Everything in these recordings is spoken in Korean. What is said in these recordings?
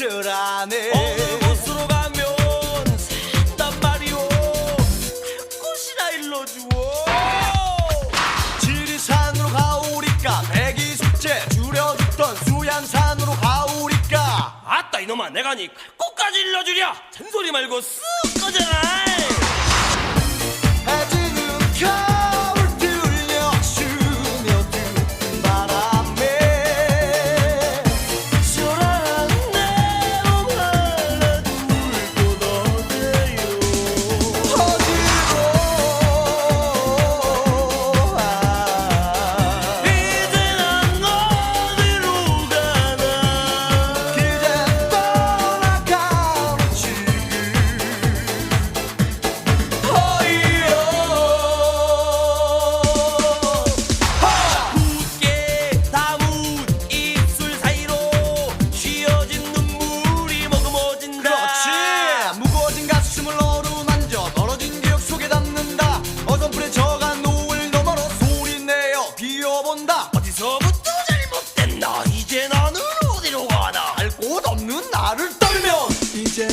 줄 아네 어느 곳으로 가면 산단 말이오. 꽃이나 일러주오. 지리산으로 가오리까? 백이 숙제 줄여줬던 수양산으로 가오리까? 아따 이놈아 내가 니 꽃까지 일러주랴. 잔소리 말고 쓱 꺼져라.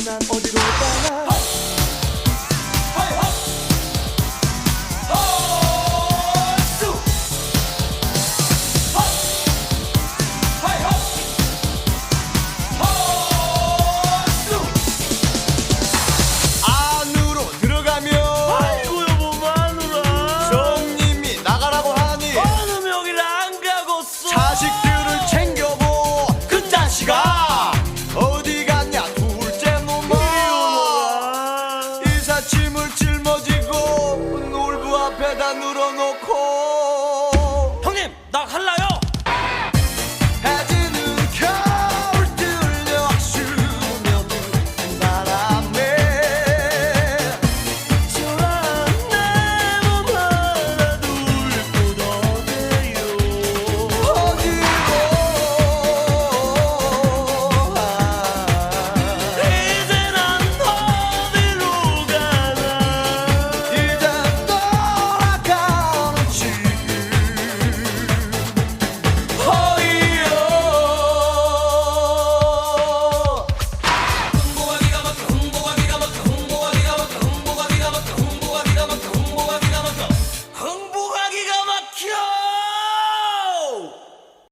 Or did 옆에다 눌어놓고. 형님 나 갈라요?